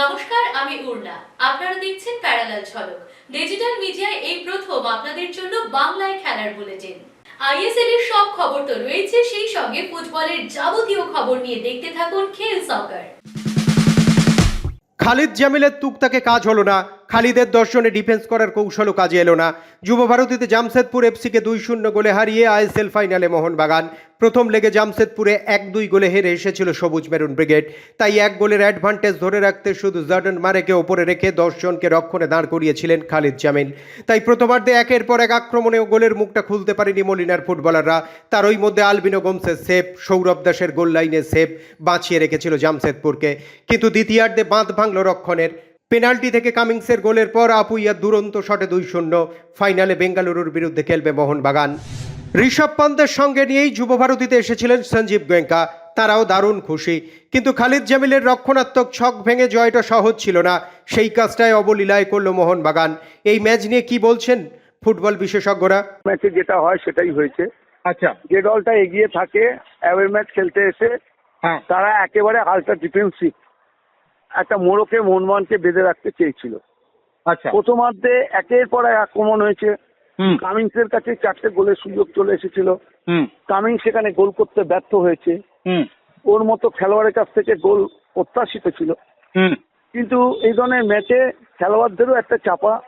নমস্কার, আমি উর্না আপনারা দেখছেন প্যারালাল ঝলক। ডিজিটাল মিডিয়ায় এই প্রথম আপনাদের জন্য বাংলায় খেলার বুলেটিন। আইএসএল এর সব খবর তো রয়েছে, সেই সঙ্গে ফুটবলের যাবতীয় খবর নিয়ে দেখতে থাকুন খেল সকার খালিদ জামিলের তুকতাকে কাজ হলো না। খালিদের দর্শনে ডিফেন্স করার কৌশলও কাজে এলো না। যুব ভারতীতে জামশেদপুর এফসিকে দুই শূন্য গোলে হারিয়ে আইএসএল ফাইনালে মোহনবাগান। প্রথম লেগে জামশেদপুরে এক দুই গোলে হেরে এসেছিল সবুজ মেরুন ব্রিগেড। তাই এক গোলের অ্যাডভান্টেজ ধরে রাখতে শুধু জার্ডন মারেকে ওপরে রেখে দশজনকে রক্ষণে দাঁড় করিয়েছিলেন খালিদ জামিল। তাই প্রথমার্ধে একের পর এক আক্রমণেও গোলের মুখটা খুলতে পারেনি মলিনার ফুটবলাররা। তার ওই মধ্যে আলবিনো গোমসের সেফ সৌরভ দাসের গোল লাইনে সেভ বাঁচিয়ে রেখেছিল জামশেদপুরকে। কিন্তু দ্বিতীয়ার্ধে বাঁধ ভাঙল রক্ষণের। পেনাল্টি থেকে কামিংসের গোলের পর আপুইয়ার দুরন্ত শটে দুই শূন্য। ফাইনালে বেঙ্গালুরুর বিরুদ্ধে খেলবে মোহনবাগান। ঋষভ পান্তের সঙ্গে নিয়েই যুব ভারতীতে এসেছিলেন সঞ্জীব গোয়েঙ্কা। তারাও দারুণ খুশি। কিন্তু খালিদ জামিলের রক্ষণাত্মক ছক ভেঙে জয়টা সহজ ছিল না। সেই কাজটায় অবলীলায় করল মোহনবাগান। এই ম্যাচ নিয়ে কি বলছেন ফুটবল বিশেষজ্ঞরা? ম্যাচে যেটা হয় সেটাই হয়েছে। আচ্ছা। যে দলটা এগিয়ে থাকে অ্যাওয়ে ম্যাচ খেলতে এসে হ্যাঁ। তারা একেবারে হালটা ডিফেন্সিভ একটা মোড়কে মোহনবাগানকে বেঁধে রাখতে চেয়েছিল। আচ্ছা। প্রথমার্ধে একের পর এক আক্রমণ হয়েছে। হুম। কামিংসের কাছে চারটে গোলের সুযোগ চলে এসেছিল। কামিংস সেখানে গোল করতে ব্যর্থ হয়েছে। ওর মতো খেলোয়াড়ের কাছ থেকে গোল প্রত্যাশিত ছিল। হুম। কিন্তু এই ধরনের ম্যাচে খেলোয়াড়দেরও একটা চাপা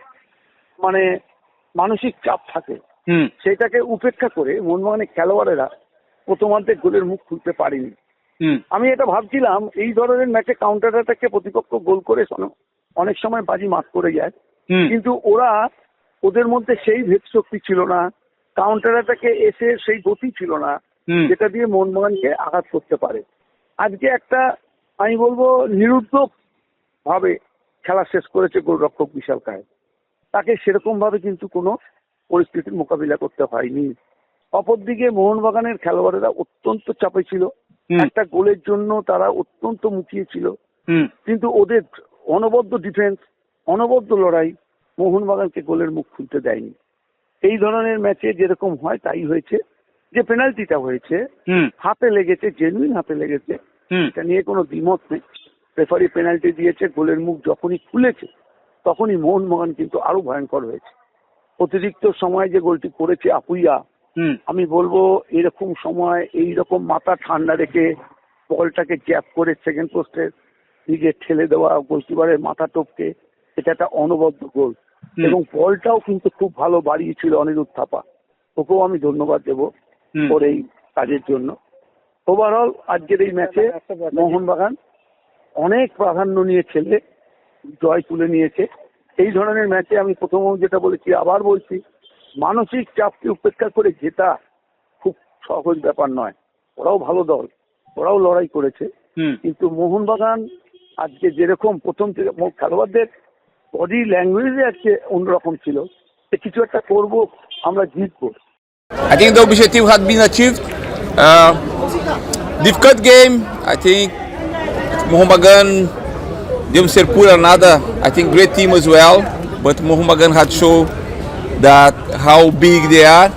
মানে মানসিক চাপ থাকে। সেটাকে উপেক্ষা করে মোহনবাগানের খেলোয়াড়েরা প্রথমার্ধে গোলের মুখ খুলতে পারেনি। আমি এটা ভাবছিলাম এই ধরনের ম্যাচে কাউন্টার অ্যাটাকে প্রতিপক্ষ গোল করে শোনো, অনেক সময় বাজি মাত করে যায়। কিন্তু ওরা ওদের মধ্যে সেই ভেদ শক্তি ছিল না কাউন্টার অ্যাটাকে এসে সেই গতি ছিল না যেটা দিয়ে মোহনবাগানকে আঘাত করতে পারে। আজকে একটা আমি বলব নিরুদ্যোগ ভাবে খেলা শেষ করেছে গোলরক্ষক বিশাল কায় তাকে সেরকম ভাবে কিন্তু কোনো পরিস্থিতির মোকাবিলা করতে হয়নি। অপরদিকে মোহনবাগানের খেলোয়াড়েরা অত্যন্ত চাপে ছিল। একটা গোলের জন্য তারা অত্যন্ত মুখিয়ে ছিল। কিন্তু ওদের অনবদ্য ডিফেন্স অনবদ্য লড়াই মোহনবাগানকে গোলের মুখ খুলতে দেয়নি। এই ধরনের ম্যাচে যেরকম হয় তাই হয়েছে। যে পেনাল্টিটা হয়েছে হাতে লেগেছে জেনুইন হাতে লেগেছে এটা নিয়ে কোনো দ্বিমত নেই। রেফারি পেনাল্টি দিয়েছে গোলের মুখ যখনই খুলেছে তখনই মোহনবাগান কিন্তু আরও ভয়ঙ্কর হয়েছে। অতিরিক্ত সময় যে গোলটি করেছে আপুইয়া আমি বলব এরকম সময় এই রকম মাথা ঠান্ডা রেখে বলটাকে গ্যাপ করে সেকেন্ড পোস্টের দিকে ঠেলে দেওয়া গোলকিপারের মাথা টপকে এটা একটা অনবদ্য গোল। এবং বলটাও কিন্তু খুব ভালো বাড়িয়েছিল অনিরুদ্ধ থাপা। ওকেও আমি ধন্যবাদ দেবো। ওর এই কাজের জন্য। ওভারঅল আজকের এই ম্যাচে মোহনবাগান অনেক প্রাধান্য নিয়ে খেলে জয় তুলে নিয়েছে। এই ধরনের ম্যাচে আমি প্রথম যেটা বলেছি আবার বলছি মানসিক চাপকে উপেক্ষা করে জেতা খুব সহজ ব্যাপার নয় ওরাও ভালো দল ওরাও লড়াই করেছে কিন্তু মোহনবাগান আজকে যেরকম প্রথম থেকে খেলোয়াড়দের বডি ল্যাঙ্গুয়েজে আজকে অন্যরকম ছিল কিছু একটা করব আমরা জিতবো I think the objective had been achieved. Uh, difficult game. I think Mohammedan, Jamshedpur another, I think great team as well. But Mohammedan had shown that how big they are.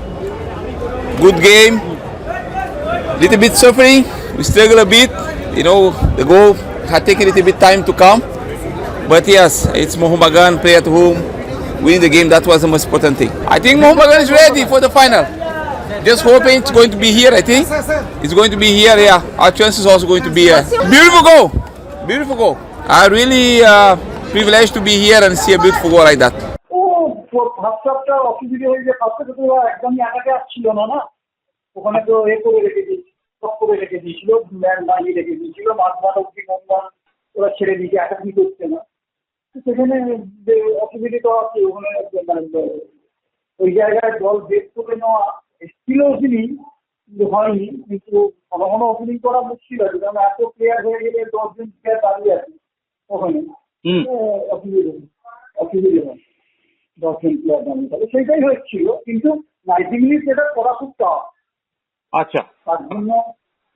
Good game. Little bit suffering. We struggle a bit. You know, the goal had taken a little bit time to come. But yes, it's Mohammedan play at home, winning the game. That was the most important thing. I think Mohammedan is ready for the final. Just hoping it's going to be here. I think it's going to be here. Yeah, our chance is also going to be here. Beautiful goal, beautiful goal. I really uh, privileged to be here and see a beautiful goal like that. First হাফটা অসুবিধে হয়ে যে first হাফে তো একদমই আটাকে আসছিল না না? ওখানে তো এ করে রেখে দিয়েছিল স্টপ করে রেখে দিয়েছিল ম্যান বানিয়ে রেখে দিয়েছিল মাঠ অব্দি মোহনবাগান ওরা ছেড়ে দিয়েছে একাডেমি করছে না। তো সেখানে যে অসুবিধে তো আছে ওখানে মানে ওই জায়গায় দল বের করে নেওয়া ওখানেই কিন্তু হয়নি কিন্তু ঘন ঘন ওপেনিং করা মুশকিল আছে কারণ এত প্লেয়ার হয়ে গেলে দশজন প্লেয়ার দাঁড়িয়ে আছে ওখানে। অসুবিধে অসুবিধে হয় দশজন প্লেয়ার দাঁড়িয়ে তাহলে সেটাই হচ্ছিল কিন্তু নাইনটি মিনিট এটা করা খুব টাফ আচ্ছা। তার জন্য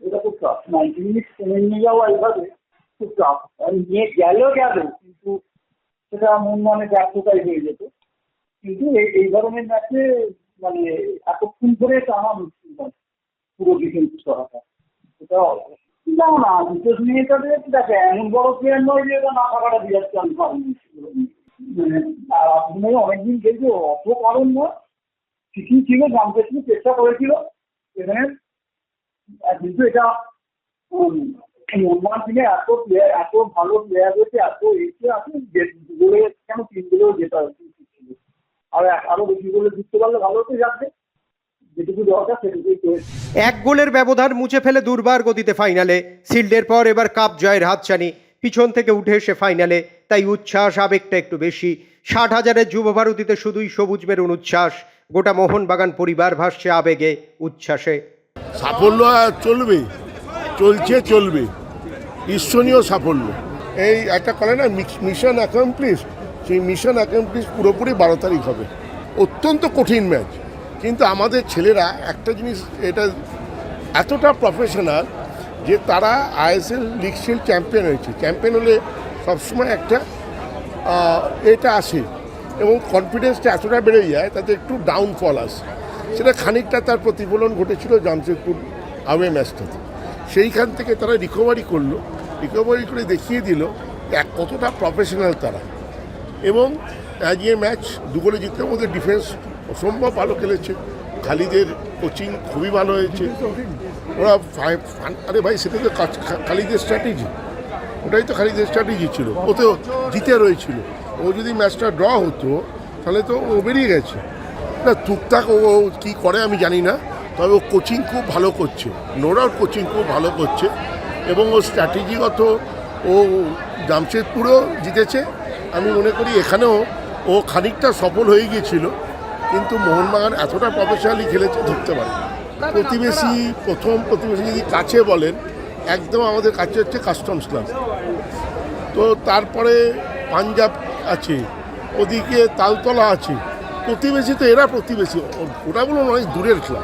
এটা খুব টাফ নাইনটি মিনিট টেনে নিয়ে যাওয়া এইভাবে খুব টাফ আর নিয়ে গেলেও গেল কিন্তু সেটা মন মানে ব্যর্থতাই হয়ে যেত। কিন্তু এই এই ধরনের ম্যাচে মানে এতক্ষণ ধরে টানা মুশকিল হয় পুরো ডিফেন্স করাটা। এটা না না বিশেষ মেয়েটাতে দেখে এমন বড় প্লেয়ার নয় যে এটা না থাকাটা বিরাট চান মানে অনেকদিন খেলছে অত কারণ না। ঠিকই ছিল ছিল, চেষ্টা করেছিল। এখানে কিন্তু এটা মোহনবাগান টিমে এত প্লেয়ার এত ভালো প্লেয়ার রয়েছে এত এসে যে গোলে কেন, তিন গোলেও উচিত ছিল আর আরও বেশি গোলে জিততে পারলে ভালো হতো যাচ্ছে এক গোলের ব্যবধান মুছে ফেলে দুর্বার গতিতে ফাইনালে সিল্ডের পর এবার কাপ জয়ের হাতছানি। পিছন থেকে উঠে এসে ফাইনালে তাই উচ্ছ্বাস, আবেগটা একটু বেশি। ষাট হাজারের যুব ভারতীতে শুধুই সবুজ বেরুন উচ্ছ্বাস। গোটা মোহনবাগান পরিবার ভাসছে আবেগে, উচ্ছ্বাসে। সাফল্য চলবে, চলছে চলবে। ঈশ্বরীয় সাফল্য। এই একটা করে না মিশন অ্যাকমপ্লিশ সেই মিশন অ্যাকমপ্লিশ পুরোপুরি বারো তারিখ হবে। অত্যন্ত কঠিন ম্যাচ। কিন্তু আমাদের ছেলেরা একটা জিনিস, এটা এতটা প্রফেশনাল যে তারা আইএসএল লিগ শিল্ড চ্যাম্পিয়ন হয়েছে। চ্যাম্পিয়ন হলে সবসময় একটা এটা আসে এবং কনফিডেন্সটা এতটা বেড়ে যায় তাতে একটু ডাউনফল আসে। সেটা খানিকটা তার প্রতিফলন ঘটেছিল জামশেদপুর আওয়ে ম্যাচটাতে সেইখান থেকে তারা রিকভারি করল রিকভারি করে দেখিয়ে দিল এক কতটা প্রফেশনাল তারা। এবং আজকে ম্যাচ দুগোলে জিততে ওদের ডিফেন্স অসম্ভব ভালো খেলেছে। খালিদের কোচিং খুবই ভালো হয়েছে। ওরা আরে ভাই, সেটা তো খালিদের স্ট্র্যাটেজি ওটাই তো খালিদের স্ট্র্যাটেজি ছিল। ও তো জিতে রয়েছিল। ও যদি ম্যাচটা ড্র হতো তাহলে তো ও বেরিয়ে গেছে। না টুকটাক ও কী করে আমি জানি না তবে ও কোচিং খুব ভালো করছে। নোরার কোচিং খুব ভালো করছে। এবং ও স্ট্র্যাটেজিগত ও জামশেদপুরেও জিতেছে। আমি মনে করি এখানেও ও খানিকটা সফল হয়ে গিয়েছিল। কিন্তু মোহনবাগান এতটা প্রফেশনালি খেলেছে ধরতে পারে প্রতিবেশী প্রথম প্রতিবেশী যদি কাছে বলেন একদম আমাদের কাছে হচ্ছে কাস্টমস ক্লাব তো তারপরে পাঞ্জাব আছে, ওদিকে তালতলা আছে। প্রতিবেশী তো এরা প্রতিবেশী ও- ওটাগুলো অনেক দূরের খেলা।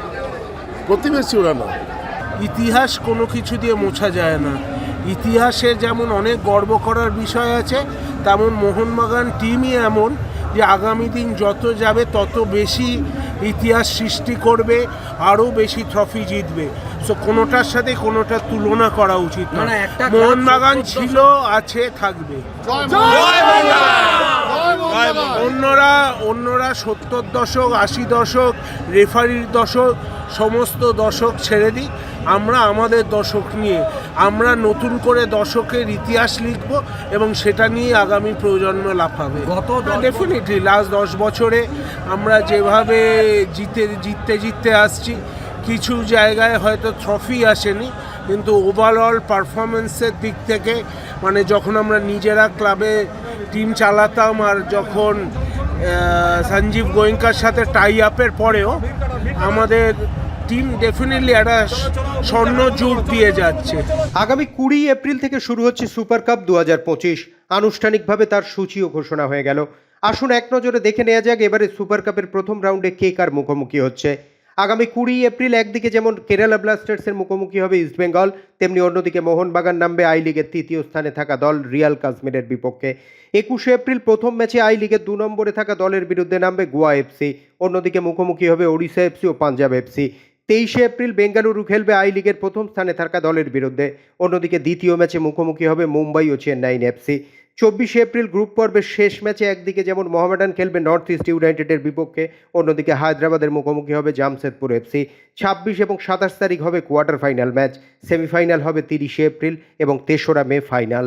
প্রতিবেশী ওরা না ইতিহাস কোনো কিছু দিয়ে মোছা যায় না। ইতিহাসে যেমন অনেক গর্ব করার বিষয় আছে, তেমন মোহনবাগান টিমই এমন যে আগামী দিন যত যাবে, তত বেশি ইতিহাস সৃষ্টি করবে, আরও বেশি ট্রফি জিতবে। সো কোনোটার সাথে কোনোটার তুলনা করা উচিত না মোহনবাগান ছিল আছে থাকবে। অন্যরা অন্যরা সত্তর দশক আশি দশক রেফারির দশক সমস্ত দশক ছেড়ে দিই। আমরা আমাদের দশক নিয়ে আমরা নতুন করে দশকের ইতিহাস লিখব এবং সেটা নিয়ে আগামী প্রজন্ম লাফাবে। গত ডেফিনেটলি লাস্ট দশ বছরে আমরা যেভাবে জিতে জিততে জিততে আসছি কিছু জায়গায় হয়তো ট্রফি আসেনি, কিন্তু ওভারঅল পারফরমেন্সের দিক থেকে মানে যখন আমরা নিজেরা ক্লাবে টিম চালাতাম আর যখন সঞ্জীব গোয়েঙ্কার সাথে টাই আপের পরেও, আমাদের টিম ডেফিনেটলি একটা স্বর্ণ যুগ দিয়ে যাচ্ছে। আগামী কুড়ি এপ্রিল থেকে শুরু হচ্ছে সুপার কাপ দু হাজার পঁচিশ। আনুষ্ঠানিকভাবে তার সূচিও ঘোষণা হয়ে গেল। আসুন এক নজরে দেখে নেওয়া যাক, এবারে সুপার কাপের প্রথম রাউন্ডে কে কার মুখোমুখি হচ্ছে। আগামী কুড়ি এপ্রিল একদিকে যেমন কেরালা ব্লাস্টার্সের মুখোমুখি হবে ইস্টবেঙ্গল তেমনি অন্যদিকে মোহনবাগান নামবে আই লিগের তৃতীয় স্থানে থাকা দল রিয়াল কাশ্মীরের বিপক্ষে। একুশে এপ্রিল প্রথম ম্যাচে আই লিগের দু নম্বরে থাকা দলের বিরুদ্ধে নামবে গোয়া এফসি অন্যদিকে মুখোমুখি হবে ওড়িশা এফসি ও পাঞ্জাব এফসি তেইশে এপ্রিল বেঙ্গালুরু খেলবে আই লিগের প্রথম স্থানে থাকা দলের বিরুদ্ধে, অন্যদিকে দ্বিতীয় ম্যাচে মুখোমুখি হবে মুম্বাই ও চেন্নাইন এফসি চব্বিশে এপ্রিল গ্রুপ পর্বের শেষ ম্যাচে একদিকে যেমন মোহামেডান খেলবে নর্থ ইস্ট ইউনাইটেডের বিপক্ষে, অন্যদিকে হায়দ্রাবাদের মুখোমুখি হবে জামশেদপুর এফসি। ছাব্বিশ এবং সাতাশ তারিখ হবে কোয়ার্টার ফাইনাল ম্যাচ। সেমিফাইনাল হবে তিরিশে এপ্রিল এবং তেসরা মে ফাইনাল।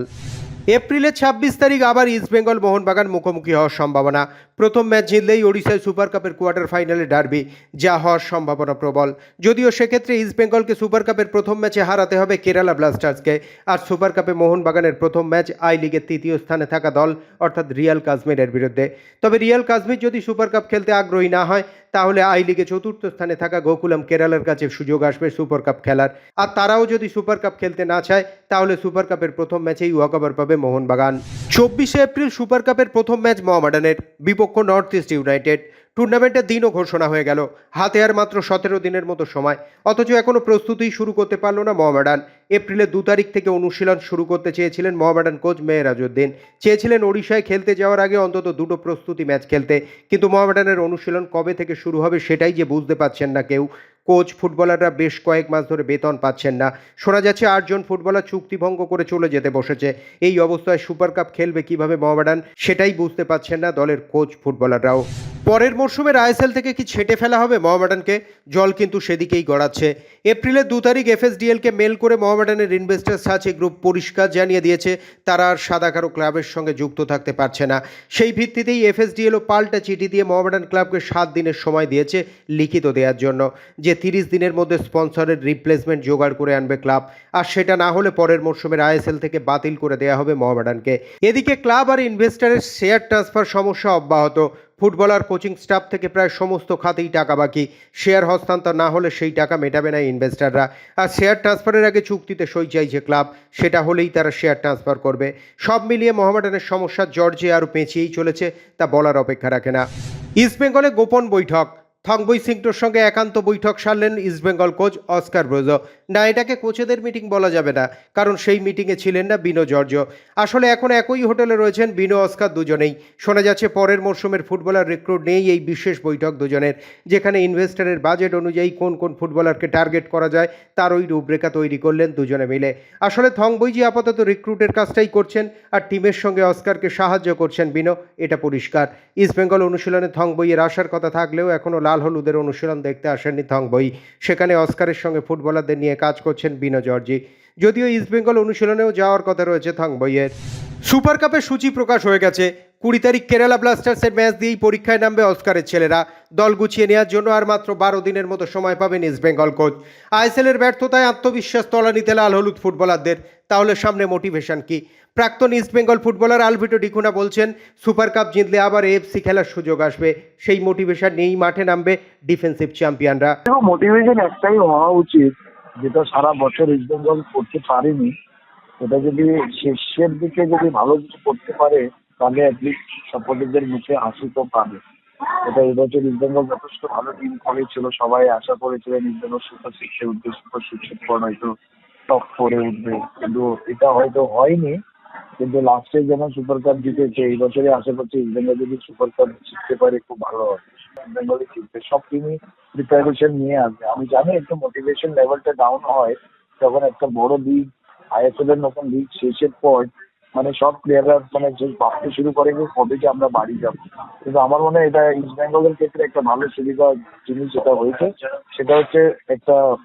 এপ্রিলের ছাব্বিশ তারিখ আবার ইস্টবেঙ্গল মোহনবাগান মুখোমুখি হওয়ার সম্ভাবনা। প্রথম ম্যাচ জিতলেই ওড়িশায় সুপার কাপের কোয়ার্টার ফাইনালে ডার্বি, যা হওয়ার সম্ভাবনা প্রবল। যদিও সেক্ষেত্রে ইস্টবেঙ্গলকে সুপার কাপের প্রথম ম্যাচে হারাতে হবে কেরালা ব্লাস্টার্সকে। আর সুপার কাপে মোহনবাগানের প্রথম ম্যাচ আই লিগের তৃতীয় স্থানে থাকা দল, অর্থাৎ রিয়াল কাশ্মীরের বিরুদ্ধে। তবে রিয়াল কাশ্মীর যদি সুপার কাপ খেলতে আগ্রহী না হয়, তাহলে আই লিগে চতুর্থ স্থানে থাকা গোকুলাম কেরালার কাছে সুযোগ আসবে সুপার কাপ খেলার। আর তারাও যদি সুপার কাপ খেলতে না চায়, তাহলে সুপার কাপের প্রথম ম্যাচেই ওয়াকওভার পাবে মোহনবাগান। চব্বিশে এপ্রিল সুপার কাপের প্রথম ম্যাচ মোহামেডানের। বিপক্ষ নর্থ ইস্ট ইউনাইটেড। টুর্নামেন্টের দিনও ঘোষণা হয়ে গেল। হাতে আর মাত্র সতেরো দিনের মতো সময়। অথচ এখনও প্রস্তুতি শুরু করতে পারল না মোহামেডান। এপ্রিলের দু তারিখ থেকে অনুশীলন শুরু করতে চেয়েছিলেন মোহামেডান কোচ মেহরাজউদ্দিন চেয়েছিলেন ওড়িশায় খেলতে যাওয়ার আগে অন্তত দুটো প্রস্তুতি ম্যাচ খেলতে। কিন্তু মোহামেডানের অনুশীলন কবে থেকে শুরু হবে সেটাই যে বুঝতে পারছেন না কেউ। কোচ, ফুটবলাররা বেশ কয়েক মাস ধরে বেতন পাচ্ছেন না। শোনা যাচ্ছে আটজন ফুটবলার চুক্তিভঙ্গ করে চলে যেতে বসেছে। এই অবস্থায় সুপার কাপ খেলবে কীভাবে মোহামেডান সেটাই বুঝতে পারছেন না দলের কোচ, ফুটবলাররাও। পরের মরশুমের আইএসএল থেকে কি ছেটে ফেলা হবে মোহামেডানকে? জল কিন্তু সেদিকেই গড়াচ্ছে। এপ্রিলের দু তারিখ এফএসডিএলকে মেল করে মোহামেডানের ইনভেস্টার সাচে গ্রুপ পরিষ্কার জানিয়ে দিয়েছে, তারা আর সাদা কারও ক্লাবের সঙ্গে যুক্ত থাকতে পারছে না। সেই ভিত্তিতেই এফএসডিএলও পাল্টা চিঠি দিয়ে মোহামেডান ক্লাবকে সাত দিনের সময় দিয়েছে লিখিত দেওয়ার জন্য, যে তিরিশ দিনের মধ্যে স্পন্সরের রিপ্লেসমেন্ট জোগাড় করে আনবে ক্লাব। আর সেটা না হলে পরের মরশুমের আইএসএল থেকে বাতিল করে দেওয়া হবে মোহামেডানকে। এদিকে ক্লাব আর ইনভেস্টারের শেয়ার ট্রান্সফার সমস্যা অব্যাহত। ফুটবলার, কোচিং স্টাফ থেকে প্রায় সমস্ত খাতেই টাকা বাকি। শেয়ার হস্তান্তর না হলে সেই টাকা মেটাবে না ইনভেস্টাররা। আর শেয়ার ট্রান্সফারের আগে চুক্তিতে সই চাইছে ক্লাব, সেটা হলেই তারা শেয়ার ট্রান্সফার করবে। সব মিলিয়ে মোহামেডানের সমস্যা জর্জে আরও পেঁচিয়েই চলেছে, তা বলার অপেক্ষা রাখে না। ইস্টবেঙ্গলে গোপন বৈঠক। থংবই সিংটোর সঙ্গে একান্ত বৈঠক সারলেন ইস্টবেঙ্গল কোচ অস্কার ব্রোজো। না, এটাকে কোচেদের মিটিং বলা যাবে না, কারণ সেই মিটিংয়ে ছিলেন না বিনো জর্জ। আসলে এখন একই হোটেলে রয়েছেন বিনো, অস্কার দুজনেই। শোনা যাচ্ছে পরের মরশুমের ফুটবলার রিক্রুট নেই এই বিশেষ বৈঠক দুজনের, যেখানে ইনভেস্টরের বাজেট অনুযায়ী কোন কোন ফুটবলারকে টার্গেট করা যায়, তার ওই রূপরেখা তৈরি করলেন দুজনে মিলে। আসলে থংবইজি আপাতত রিক্রুটের কাজটাই করছেন, আর টিমের সঙ্গে অস্কারকে সাহায্য করছেন বিনো, এটা পরিষ্কার। ইস্টবেঙ্গল অনুশীলনে থংবইয়ের আসার কথা থাকলেও এখনও লাল হলুদের অনুশীলন দেখতে আসেননি থংবই। সেখানে অস্কারের সঙ্গে ফুটবলারদের নিয়ে কাজ করছেন বিনো জর্জি। যদিও ইস্টবেঙ্গল অনুশীলনেও যাওয়ার কথা রয়েছে থংবইয়ের। সুপার কাপের সূচি প্রকাশ হয়ে গেছে। কুড়ি তারিখ কেরালা ব্লাস্টার্সের ম্যাচ দিয়েই পরীক্ষায় নামবে অস্কারের ছেলেরা। দল গুছিয়ে নেওয়ার জন্য আর মাত্র বারো দিনের মতো সময় পাবেন ইস্টবেঙ্গল কোচ আইএসএলের ব্যর্থতায় আত্মবিশ্বাস তলানিতে লাল হলুদ ফুটবলারদের। তাহলে সামনে মোটিভেশন কি? প্রাক্তন ইস্টবেঙ্গল ফুটবলার আলভিটো ডিকুনা বলছেন, সুপার কাপ জিতলে আবার এএফসি খেলার সুযোগ আসবে। সেই মোটিভেশন নিয়েই মাঠে নামবে ডিফেন্সিভ চ্যাম্পিয়নরা মোটিভেশন একটাই হওয়া উচিত, যেটা সারা বছর ইস্ট বেঙ্গল করতে পারেনি। ওটা যদি শেষের দিকে যদি ভালো কিছু করতে পারে, তাহলে অ্যাটলিস্ট সাপোর্টারদের মুখে হাসি তো পাবে। এটা এবছর ইস্ট বেঙ্গল যথেষ্ট ভালো টিম করেছিল, সবাই আশা করেছিলেন ইস্ট বেঙ্গল সুপার সিক্সে উঠবে সুপার সিক্সের পর হয়তো টপ ফোরে উঠবে। কিন্তু এটা হয়তো হয়নি, কিন্তু লাস্টে যেমন সুপার কাপ জিতেছে, এই বছরে আশা করছি ইস্ট বেঙ্গল যদি সুপার কাপ জিততে পারে, খুব ভালো হবে। বেঙ্গলে জিতবে, সব টিমই প্রিপারেশন নিয়ে আসবে। আমি জানি একটু মোটিভেশন লেভেলটা ডাউন হয় যখন একটা বড় লিগ আইএসএল এর মতন লিগ শেষের পর মানে সব প্লেয়াররা মানে যে ভাবতে শুরু করে যে কবে যে আমরা বাড়ি যাব। কিন্তু আমার মনে হয় এটা ইস্ট বেঙ্গলের ক্ষেত্রে একটা ভালো সুবিধা জিনিস যেটা হয়েছে, সেটা হচ্ছে একটা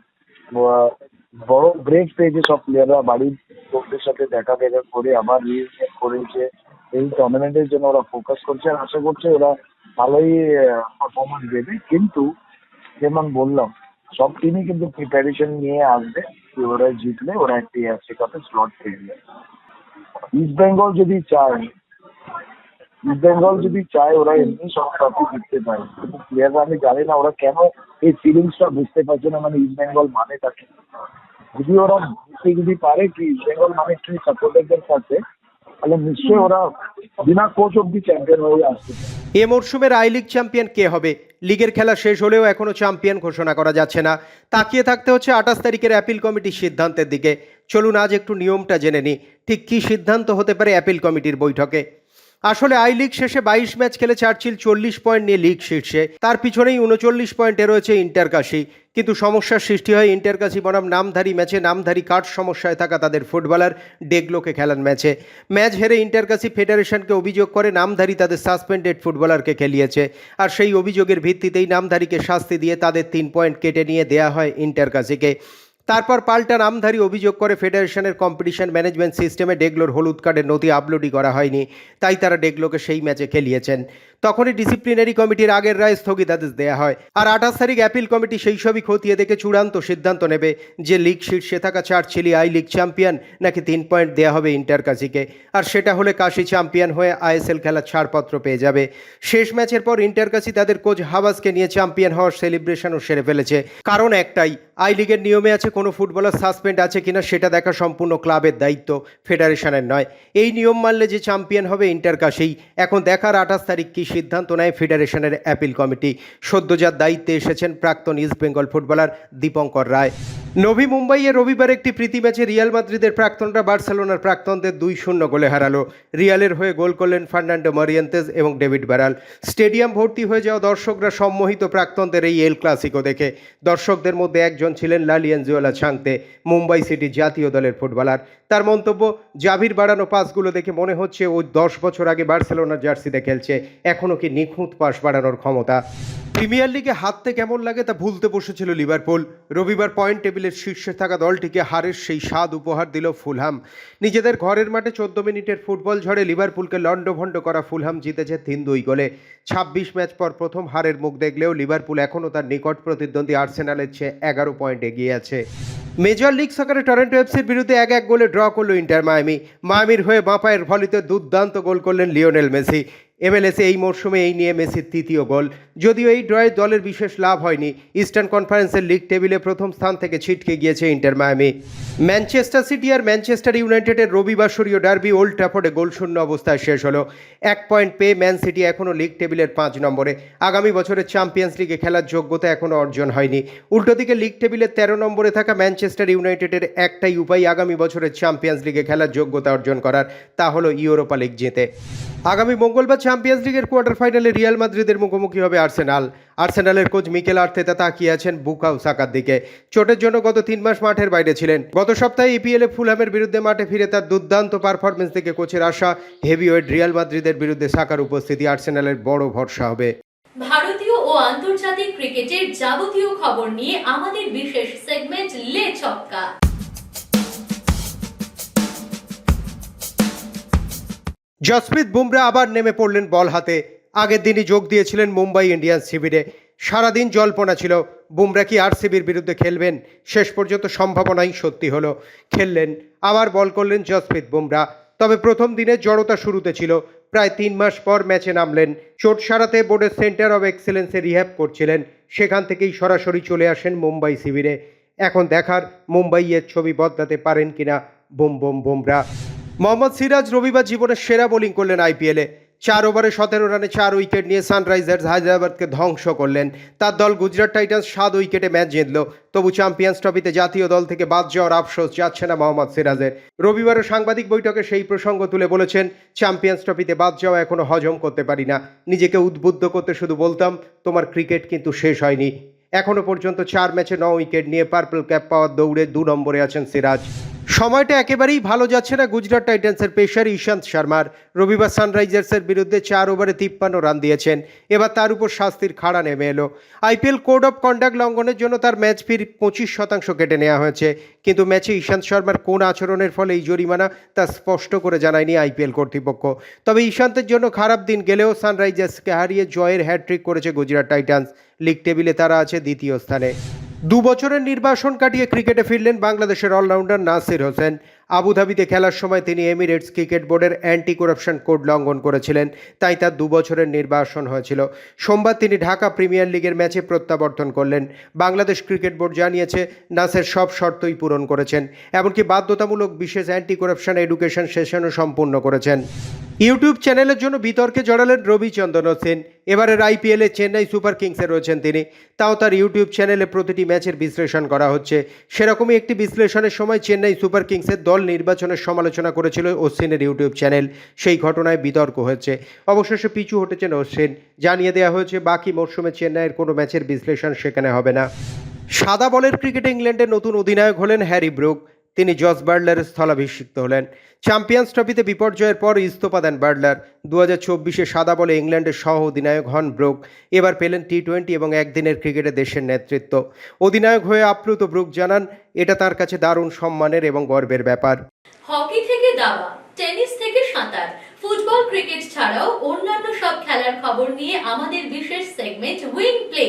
বড় ব্রেক পেয়েছে সব প্লেয়াররা বাড়ির লোকদের সাথে দেখা দেখা করে, আবার রিউনিয়ন করেছে, এই টুর্নামেন্টের জন্য ওরা ফোকাস করছে। আর আশা করছে ওরা ভালোই পারফরমেন্স দেবে। কিন্তু যেমন বললাম, সব টিমই কিন্তু প্রিপারেশন নিয়ে আসবে। ওরা জিতলে ওরা একটা এফসি কাপে স্লট পেয়ে যাবে ইস্ট বেঙ্গল যদি চায় ইস্ট বেঙ্গল যদি চায় ওরা এমনি সব ট্রফি জিততে পারে কিন্তু প্লেয়াররা আমি জানি না ওরা কেন এই ফিলিংসটা বুঝতে পারছে না মানে ইস্ট বেঙ্গল মানেটা কি যদি ওরা বুঝতে যদি পারে কি ইস্ট বেঙ্গল মানে কি সাপোর্টারদের কাছে তাহলে নিশ্চয়ই ওরা বিনা কোচ অব্দি চ্যাম্পিয়ন হয়ে আসতে পারে এ মরশুমের আই লিগ চ্যাম্পিয়ন কে হবে? লিগের খেলা শেষ হলেও এখনও চ্যাম্পিয়ন ঘোষণা করা যাচ্ছে না। তাকিয়ে থাকতে হচ্ছে আঠাশ তারিখের অ্যাপিল কমিটির সিদ্ধান্তের দিকে। চলুন আজ একটু নিয়মটা জেনে নিই। ঠিক কী সিদ্ধান্ত হতে পারে অ্যাপিল কমিটির বৈঠকে? আসলে আই লিগ শেষে বাইশ ম্যাচ খেলে চার্চিল চল্লিশ পয়েন্ট নিয়ে লিগ শীর্ষে। তার পিছনেই উনচল্লিশ পয়েন্টে রয়েছে ইন্টারকাশি। কিন্তু সমস্যার সৃষ্টি হয় ইন্টারকাশি বনাম নামধারী ম্যাচে। নামধারী কাঠ সমস্যায় থাকা তাদের ফুটবলার ডেগলোকে খেলান ম্যাচে। ম্যাচ হেরে ইন্টারকাশি ফেডারেশনকে অভিযোগ করে নামধারী তাদের সাসপেন্ডেড ফুটবলারকে খেলিয়েছে। আর সেই অভিযোগের ভিত্তিতেই নামধারীকে শাস্তি দিয়ে তাদের তিন পয়েন্ট কেটে নিয়ে দেয়া হয় ইন্টারকাশিকে। তারপর পাল্টা নামধারী অভিযোগ করে ফেডারেশনের কম্পিটিশন ম্যানেজমেন্ট সিস্টেমে ডেগলোর হলুদ কার্ডের নথি আপলোডই করা হয়নি, তাই তারা ডেগলোকে সেই ম্যাচে খেলিয়েছেন। তখনই ডিসিপ্লিনারি কমিটির আগের রায় স্থগিতাদেশ দেওয়া হয়। আর আঠাশ তারিখ অ্যাপিল কমিটি সেই সবই খতিয়ে দেখে চূড়ান্ত সিদ্ধান্ত নেবে যে লিগ শীর্ষে থাকা চার্চিলি আই লিগ চ্যাম্পিয়ন নাকি তিন পয়েন্ট দেওয়া হবে ইন্টার কাশিকে। আর সেটা হলে কাশি চ্যাম্পিয়ন হয়ে আইএসএল খেলার ছাড়পত্র পেয়ে যাবে। শেষ ম্যাচের পর ইন্টার কাশি তাদের কোচ হাবাসকে নিয়ে চ্যাম্পিয়ন হওয়ার সেলিব্রেশনও সেরে ফেলেছে। কারণ একটাই আই লিগের নিয়মে আছে কোনো ফুটবলার সাসপেন্ড আছে কিনা সেটা দেখা সম্পূর্ণ ক্লাবের দায়িত্ব ফেডারেশনের নয়। এই নিয়ম মানলে যে চ্যাম্পিয়ন হবে ইন্টার কাশেই। এখন দেখার আঠাশ তারিখ কী সিদ্ধান্ত নেয় ফেডারেশনের অ্যাপিল কমিটি। সদ্যজাত দায়িত্বে এসেছেন প্রাক্তন ইস্ট বেঙ্গল ফুটবলার দীপঙ্কর রায়। নভি মুম্বাইয়ে রবিবার একটি প্রীতি ম্যাচে রিয়াল মাদ্রিদের প্রাক্তনরা বার্সেলোনার প্রাক্তনদের দুই শূন্য গোলে হারালো। রিয়ালের হয়ে গোল করলেন ফার্নান্ডো মারিয়েন্তেজ এবং ডেভিড ব্যারাল। স্টেডিয়াম ভর্তি হয়ে যাওয়া দর্শকরা সম্মোহিত প্রাক্তনদের এই এল ক্লাসিকো দেখে। দর্শকদের মধ্যে একজন ছিলেন লালিয়ানজুয়েলা ছাংতে, মুম্বাই সিটি জাতীয় দলের ফুটবলার। তার মন্তব্য, জাভির বাড়ানো পাসগুলো দেখে মনে হচ্ছে ও দশ বছর আগে বার্সেলোনার জার্সিতে খেলছে। এখনও কি নিখুঁত পাস বাড়ানোর ক্ষমতা? প্রিমিয়ার লিগে হারতে কেমন লাগে তা ভুলতে বসেছিল লিভারপুল। রবিবার পয়েন্ট টেবিলের শীর্ষে থাকা দলটিকে হারের সেই স্বাদ উপহার দিল ফুলহাম। নিজেদের ঘরের মাঠে চোদ্দ মিনিটের ফুটবল ঝড়ে লিভারপুলকে লণ্ডভণ্ড করা ফুলহাম জিতেছে তিন দুই গোলে। ছাব্বিশ ম্যাচ পর প্রথম হারের মুখ দেখলেও লিভারপুল এখনও তার নিকট প্রতিদ্বন্দ্বী আর্সেনালের চেয়ে এগারো পয়েন্ট এগিয়ে আছে। মেজর লিগ সকারে টরেন্টো এফসির বিরুদ্ধে এক এক গোলে ড্র করল ইন্টার মায়ামি। মায়ামির হয়ে বাঁপায়ের ভলিতে দুর্দান্ত গোল করলেন লিওনেল মেসি। এমএলএসে এই মরশুমে এই নিয়ে মেসির তৃতীয় গোল। যদিও এই ড্রয়ে দলের বিশেষ লাভ হয়নি, ইস্টার্ন কনফারেন্সের লিগ টেবিলে প্রথম স্থান থেকে ছিটকে গিয়েছে ইন্টার মায়ামি। ম্যানচেস্টার সিটি আর ম্যানচেস্টার ইউনাইটেডের রবিবাসরীয় ডার্বি ওল্ড ট্র্যাফোর্ডে গোলশূন্য অবস্থায় শেষ হলো। এক পয়েন্ট পেয়ে ম্যান সিটি এখনও লিগ টেবিলের পাঁচ নম্বরে। আগামী বছরের চ্যাম্পিয়ন্স লিগে খেলার যোগ্যতা এখনও অর্জন হয়নি। উল্টো দিকে লিগ টেবিলের তেরো নম্বরে থাকা ম্যানচেস্টার ইউনাইটেডের একটাই উপায় আগামী বছরের চ্যাম্পিয়ন্স লিগে খেলার যোগ্যতা অর্জন করার, তা হলো ইউরোপা লিগ জিতে। আগামী মঙ্গলবার চ্যাম্পিয়ন্স লিগের কোয়ার্টার ফাইনালে রিয়াল মাদ্রিদের মুখোমুখি হবে আর্সেনাল আর্সেনালের কোচ মিকেল আর্তেতা তাকিয়ে আছেন বুকাও সাকার দিকে। চোটের জন্য গত তিন মাস মাঠের বাইরে ছিলেন। গত সপ্তাহে ইপিএলে ফুলহামের বিরুদ্ধে মাঠে ফিরে তার দুর্দান্ত পারফরমেন্স থেকে কোচের আশা হেভিওয়েট রিয়াল মাদ্রিদের বিরুদ্ধে সাকার উপস্থিতি আর্সেনালের বড় ভরসা হবে। ভারতীয় ও আন্তর্জাতিক ক্রিকেটের যাবতীয় খবর নিয়ে আমাদের বিশেষ সেগমেন্ট লে ছক্কা। জসপ্রীত বুমরা আবার নেমে পড়লেন বল হাতে। আগের দিনই যোগ দিয়েছিলেন মুম্বাই ইন্ডিয়ান্স শিবিরে। সারাদিন জল্পনা ছিল, বুমরা কি আরসিবির বিরুদ্ধে খেলবেন? শেষ পর্যন্ত সম্ভাবনাই সত্যি হলো, খেললেন, আবার বল করলেন জসপ্রীত বুমরা। তবে প্রথম দিনে জড়তা শুরুতে ছিল, প্রায় তিন মাস পর ম্যাচে নামলেন। চোট সারাতে বোর্ডের সেন্টার অব এক্সেলেন্সে রিহ্যাব করছিলেন, সেখান থেকেই সরাসরি চলে আসেন মুম্বাই শিবিরে। এখন দেখার মুম্বাইয়ের ছবি বদলাতে পারেন কিনা বুম বুম বুমরা। মোহাম্মদ সিরাজ রবিবার জীবনের সেরা বোলিং করলেন আইপিএলে চার ওভারে সতেরো রানে চার উইকেট নিয়ে সানরাইজার্স হায়দ্রাবাদকে ধ্বংস করলেন। তার দল গুজরাট টাইটান্স সাত উইকেটে ম্যাচ জিতল। তবু চ্যাম্পিয়ন্স ট্রফিতে জাতীয় দল থেকে বাদ যাওয়ার আফসোস যাচ্ছে না মোহাম্মদ সিরাজের। রবিবারও সাংবাদিক বৈঠকে সেই প্রসঙ্গ তুলে বলেছেন, চ্যাম্পিয়ন্স ট্রফিতে বাদ যাওয়া এখনও হজম করতে পারি না। নিজেকে উদ্বুদ্ধ করতে শুধু বলতাম, তোমার ক্রিকেট কিন্তু শেষ হয়নি। এখনও পর্যন্ত চার ম্যাচে ন উইকেট নিয়ে পার্পল ক্যাপ পাওয়ার দৌড়ে দু নম্বরে আছেন সিরাজ। সময়টা একেবারেই ভালো যাচ্ছে না গুজরাট টাইটান্সের পেশার ঈশান্ত শর্মার। রবিবার সানরাইজার্সের বিরুদ্ধে চার ওভারে তিপ্পান্ন রান দিয়েছেন। এবার তার উপর শাস্তির খাড়া নেমে এলো। আইপিএল কোড অফ কন্ডাক্ট লঙ্ঘনের জন্য তার ম্যাচ ফির পঁচিশ শতাংশ কেটে নেওয়া হয়েছে। কিন্তু ম্যাচে ঈশান্ত শর্মার কোন আচরণের ফলে এই জরিমানা তা স্পষ্ট করে জানায়নি আইপিএল কর্তৃপক্ষ। তবে ঈশান্তের জন্য খারাপ দিন গেলেও সানরাইজার্সকে হারিয়ে জয়ের হ্যাট্রিক করেছে গুজরাট টাইটান্স। লিগ টেবিলে তারা আছে দ্বিতীয় স্থানে। দু বছরের নির্বাসন কাটিয়ে ক্রিকেটে ফিরলেন বাংলাদেশের অলরাউন্ডার নাসির হোসেন। আবুধাবিতে খেলার সময় তিনি এমিরেটস ক্রিকেট বোর্ডের অ্যান্টি করাপশন কোড লঙ্ঘন করেছিলেন। তাই তার দু বছরের নির্বাসন হয়েছিল। সোমবার তিনি ঢাকা প্রিমিয়ার লিগের ম্যাচে প্রত্যাবর্তন করলেন। বাংলাদেশ ক্রিকেট বোর্ড জানিয়েছে, নাসের সব শর্তই পূরণ করেছেন, এমনকি বাধ্যতামূলক বিশেষ অ্যান্টি করাপশন এডুকেশন সেশনও সম্পূর্ণ করেছেন। ইউটিউব চ্যানেলের জন্য বিতর্কে জড়ালেন রবিচন্দ্রন সেন। এবারের আইপিএলে চেন্নাই সুপার কিংসে রয়েছেন তিনি। তাও তার ইউটিউব চ্যানেলে প্রতিটি ম্যাচের বিশ্লেষণ করা হচ্ছে। সেরকমই একটি বিশ্লেষণের সময় চেন্নাই সুপার কিংসের দল নির্বাচনের সমালোচনা করেছিল অশ্বিনের ইউটিউব চ্যানেল। সেই ঘটনায় বিতর্ক হয়েছে। অবশেষে পিছু হটেছেন অশ্বিন। জানিয়ে দেওয়া হয়েছে, বাকি মরশুমে চেন্নাইয়ের কোনো ম্যাচের বিশ্লেষণ সেখানে হবে না। সাদা বলের ক্রিকেটে ইংল্যান্ডের নতুন অধিনায়ক হলেন হ্যারি ব্রুক। তিনি জস বার্ডলারের স্থলাভিষিক্ত হলেন। চ্যাম্পিয়ন্স ট্রফিতে বিপর্যয়ের পর ইস্তফা দেন বার্ডলার। দু হাজার চব্বিশে সাদা বলে ইংল্যান্ডের সহ অধিনায়ক হন ব্রুক। এবার পেলেন টি টোয়েন্টি এবং একদিনের ক্রিকেটে দেশের নেতৃত্ব। অধিনায়ক হয়ে আপ্লুত ব্রুক জানান, এটা তার কাছে দারুণ সম্মানের এবং গর্বের ব্যাপার। হকি থেকে দাবা, টেনিস থেকে সাঁতার, ফুটবল, ক্রিকেট ছাড়াও অন্যান্য সব খেলার খবর নিয়ে আমাদের বিশেষ সেগমেন্ট উইং প্লে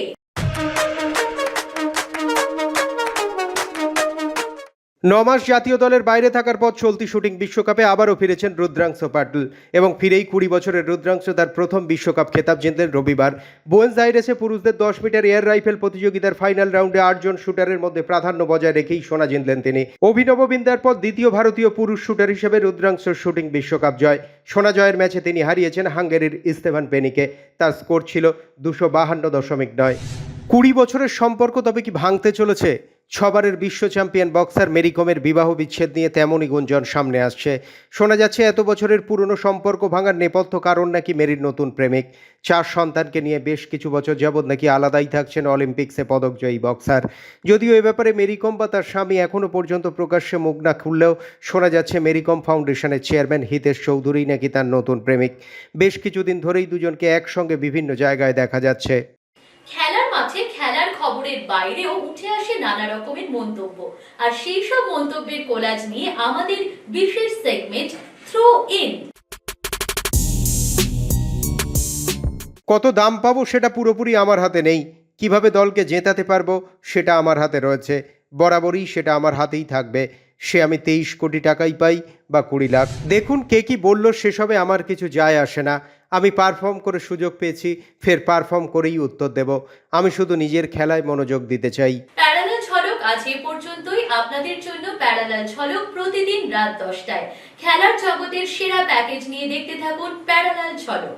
নমাস জাতীয় দলের বাইরে থাকার পর চলতি শুটিং বিশ্বকাপে আবারও ফিরেছেন রুদ্রাংশ পাটল এবং ফিরেই কুড়ি বছরের রুদ্রাংশ তার প্রথম বিশ্বকাপ খেতাব জিতলেন রবিবার। বোয়েন্স আইরেসে পুরুষদের দশ মিটার এয়ার রাইফেল প্রতিযোগিতার ফাইনাল রাউন্ডে আটজন শুটারের মধ্যে প্রাধান্য বজায় রেখেই সোনা জিতলেন তিনি। অভিনব বিন্দার পর দ্বিতীয় ভারতীয় পুরুষ শুটার হিসেবে রুদ্রাংশর শুটিং বিশ্বকাপ জয়। সোনা জয়ের ম্যাচে তিনি হারিয়েছেন হাঙ্গেরির ইস্তেভান পেনিকে। তার স্কোর ছিল দুশো বাহান্ন দশমিক নয়। কুড়ি বছরের সম্পর্ক তবে কি ভাঙতে চলেছে? ছবারের বিশ্ব চ্যাম্পিয়ন বক্সার মেরিকমের বিবাহ বিচ্ছেদ নিয়ে তেমনই গুঞ্জন সামনে আসছে। শোনা যাচ্ছে, এত বছরের পুরনো সম্পর্ক ভাঙার নেপথ্য কারণ নাকি মেরির নতুন প্রেমিক। চার সন্তানকে নিয়ে বেশ কিছু বছর যাবৎ নাকি আলাদাই থাকছেন অলিম্পিক্সে পদকজয়ী বক্সার। যদিও এ ব্যাপারে মেরিকম বা তার স্বামী এখনও পর্যন্ত প্রকাশ্যে মুখ না খুললেও শোনা যাচ্ছে মেরিকম ফাউন্ডেশনের চেয়ারম্যান হিতেশ চৌধুরী নাকি তার নতুন প্রেমিক। বেশ কিছুদিন ধরেই দুজনকে একসঙ্গে বিভিন্ন জায়গায় দেখা যাচ্ছে। খেলার মাঠে খেলার খবরের বাইরেও নানা রকমের মন্তব্য। আর সেই সব মন্তব্যের কোলাজ নিয়ে আমাদের বিশেষ সেগমেন্ট থ্রো ইন কত দাম পাবো সেটা পুরোপুরি আমার হাতে নেই। কীভাবে দলকে জেতাতে পারব সেটা আমার হাতে রয়েছে। বরাবরই সেটা আমার হাতেই থাকবে। সে আমি তেইশ কোটি টাকাই পাই বা কুড়ি লাখ। দেখুন কে কি বলল, সেসবে আমার কিছু যায় আসে না। আমি পারফর্ম করে সুযোগ পেয়েছি, ফের পারফর্ম করেই উত্তর দেব। আমি শুধু নিজের খেলায় মনোযোগ দিতে চাই। আজ এ পর্যন্তই। আপনাদের জন্য প্যারালাল ঝলক প্রতিদিন রাত দশটায়। খেলার জগতের সেরা প্যাকেজ নিয়ে দেখতে থাকুন প্যারালাল ঝলক।